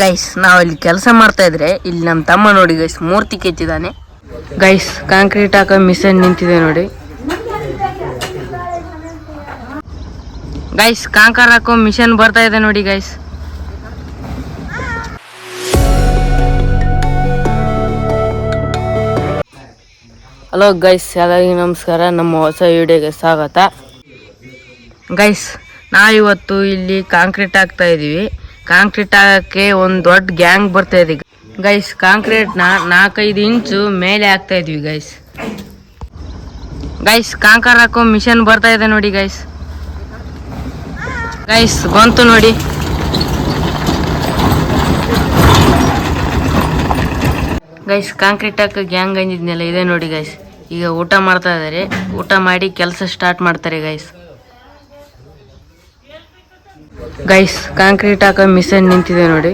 Guys ನಾವು ಇಲ್ಲಿ ಕೆಲಸ ಮಾಡ್ತಾ ಇದ್ರೆ ಇಲ್ಲಿ ನಮ್ಮ ತಮ್ಮ ನೋಡಿ ಗೈಸ್ ಮೂರ್ತಿ ಕೆತ್ತಿದ್ದಾನೆ ಗೈಸ್ ಕಾಂಕ್ರೀಟ್ ಹಾಕೋ ಮಿಷನ್ ನಿಂತಿದೆ ನೋಡಿ. ಗೈಸ್ ಕಾಂಕರ್ ಹಾಕೋ ಮಿಷನ್ ಬರ್ತಾ ಇದೆ ನೋಡಿ ಗೈಸ್ ಹಲೋ ಗೈಸ್ ಎಲ್ಲರಿಗೂ ನಮಸ್ಕಾರ. ನಮ್ಮ ಹೊಸ ವಿಡಿಯೋಗೆ ಸ್ವಾಗತ. ಗೈಸ್ ನಾವಿವತ್ತು ಇಲ್ಲಿ ಕಾಂಕ್ರೀಟ್ ಹಾಕ್ತಾ ಇದೀವಿ. ಕಾಂಕ್ರೀಟ್ ಹಾಕಕ್ಕೆ ಒಂದು ದೊಡ್ಡ ಗ್ಯಾಂಗ್ ಬರ್ತಾ ಇದೆ. ಗೈಸ್ ಕಾಂಕ್ರೀಟ್ನ ನಾಲ್ಕೈದು ಇಂಚು ಮೇಲೆ ಹಾಕ್ತಾ ಇದೀವಿ ಗೈಸ್ ಗೈಸ್ ಕಾಂಕರ್ ಹಾಕೋ ಮಿಷನ್ ಬರ್ತಾ ಇದೆ ನೋಡಿ ಗೈಸ್ ಗೈಸ್ ಬಂತು ನೋಡಿ. ಗೈಸ್ ಕಾಂಕ್ರೀಟ್ ಹಾಕೋ ಗ್ಯಾಂಗ್ ಅಂದಿದ್ನಲ್ಲ ಇದೆ ನೋಡಿ ಗೈಸ್ ಈಗ ಊಟ ಮಾಡ್ತಾ ಇದ್ದಾರೆ ಊಟ ಮಾಡಿ ಕೆಲಸ ಸ್ಟಾರ್ಟ್ ಮಾಡ್ತಾರೆ ಗೈಸ್ ಗೈಸ್ ಕಾಂಕ್ರೀಟ್ ಹಾಕೋ ಮಿಷನ್ ನಿಂತಿದೆ ನೋಡಿ.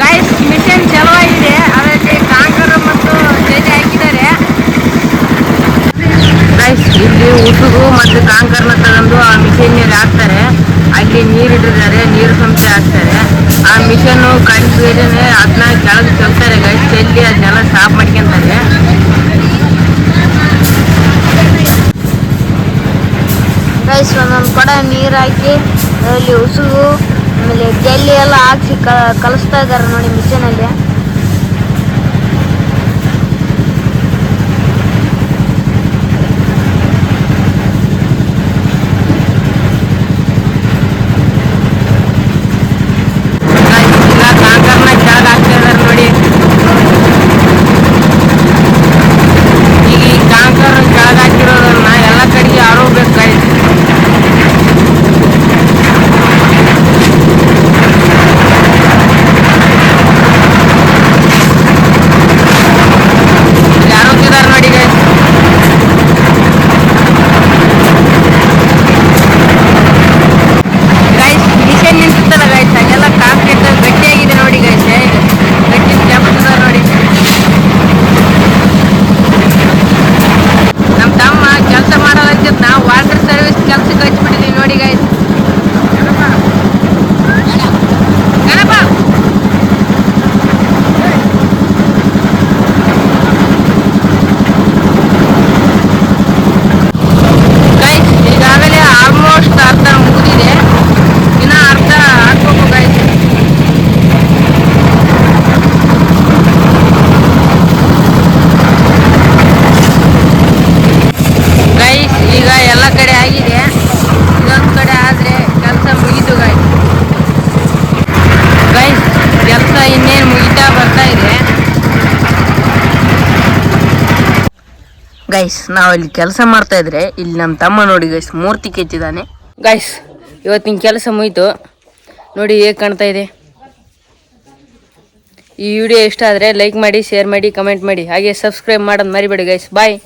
ಗೈಸ್ ಮಿಷನ್ ಚಲವಾಗಿದೆ ಅದಕ್ಕೆ ಕಾಂಕರ್ ಮತ್ತು ಜೇಜೆ ಹಾಕಿದ್ದಾರೆ. ಗೈಸ್ ಇಲ್ಲಿ ಉಸುಗು ಮತ್ತು ಕಾಂಕರ್ನ ತಗೊಂಡು ಆ ಮಿಷನ್ ಮೇಲೆ ಹಾಕ್ತಾರೆ. ಅಲ್ಲಿ ನೀರು ಇಟ್ಟಿದ್ದಾರೆ, ನೀರು ಸಂಸ್ಥೆ ಹಾಕ್ತಾರೆ. ಆ ಮಿಷನ್ ಕಂಡು ಅದನ್ನ ಕೆಳಗೆ ಚೆಲ್ತಾರೆ. ಗೈಸ್ ಚೆಲ್ಲಿ ಅದನ್ನೆಲ್ಲ ಸ್ಟಾಪ್ ಮಾಡ್ಕೊಂತಾರೆ. ಗೈಸ್ ಒಂದೊಂದು ಕೊಡ ನೀರು ಹಾಕಿ ಅಲ್ಲಿ ಉಸುಗು, ಆಮೇಲೆ ಜಲ್ಲಿ ಎಲ್ಲ ಹಾಕಿ ಕಲಿಸ್ತಾ ಇದ್ದಾರೆ ನೋಡಿ ಮಿಷನಲ್ಲಿ Guys, ಈಗ ಕಾಂಕರ್ನ ಕೆಳಗೆ ಹಾಕ್ತಾ ಇದಾರೆ ನೋಡಿ ಈಗ ಈ ಕಾಂಕರ್ ಕೆಳಗೆ ಹಾಕಿರೋದನ್ನ ಎಲ್ಲ ಕಡೆಗೆ ಆರೋಗ್ಬೇಕು ಗೈಸ್ ಆರೋಗ್ಯದಾರ ನೋಡಿ ಗೈಸ್ ಗೈಸ್ ಮಿಷನ್ ನಿಂತಿತ್ತಲ್ಲ ಗೈಸ್ ಅಲ್ಲೆಲ್ಲ ಕಾಂಕ್ರೀಟ್ ಗಟ್ಟಿಯಾಗಿದೆ ನೋಡಿ ಗೈಸ್ ಗಟ್ಟಿ ಕೆಂಪದ ನೋಡಿ ನಮ್ಮ ತಮ್ಮ ಕೆಲಸ ಮಾಡೋದಂತ ನಾವು ವಾಟರ್ ಸರ್ವಿಸ್ ಕೆಲ್ಸಕ್ಕೆ ಹಚ್ಬಿಟ್ಟಿದೀವಿ ನೋಡಿ ಗೈಸ್ ಗಣಪ ಗೈಸ್ ಈಗಾಗಲೇ ಆಲ್ಮೋಸ್ಟ್ ಅರ್ಧ ಮುಗಿದಿದೆ ಇನ್ನ ಅರ್ಧ ಹಾಕ್ಬೇಕು ಗೈಸ್ ಗೈಸ್ ಈಗ ಎಲ್ಲ ಕಡೆ ಆಗಿದೆ ಇದೊಂದು ಕಡೆ ಆದ್ರೆ ಕೆಲಸ ಮುಗೀತು ಗೈಸ್ ಗೈಸ್ ಕೆಲಸ ಇನ್ನೇನು ಮುಗಿತಾ ಬರ್ತಾ ಇದೆ ಗೈಸ್ ನಾವು ಇಲ್ಲಿ ಕೆಲಸ ಮಾಡ್ತಾ ಇದ್ರೆ ಇಲ್ಲಿ ನಮ್ಮ ತಮ್ಮ ನೋಡಿ ಗೈಸ್ ಮೂರ್ತಿ ಕೆತ್ತಿದ್ದಾನೆ. ಗೈಸ್ ಇವತ್ತಿನ ಕೆಲಸ ಮುಯಿತು ನೋಡಿ ಹೇಗೆ ಕಾಣ್ತಾ ಇದೆ. ಈ ವಿಡಿಯೋ ಇಷ್ಟ ಆದರೆ ಲೈಕ್ ಮಾಡಿ ಶೇರ್ ಮಾಡಿ ಕಮೆಂಟ್ ಮಾಡಿ. ಹಾಗೆ ಸಬ್ಸ್ಕ್ರೈಬ್ ಮಾಡೋದು ಮರಿಬೇಡಿ ಗೈಸ್ ಬಾಯ್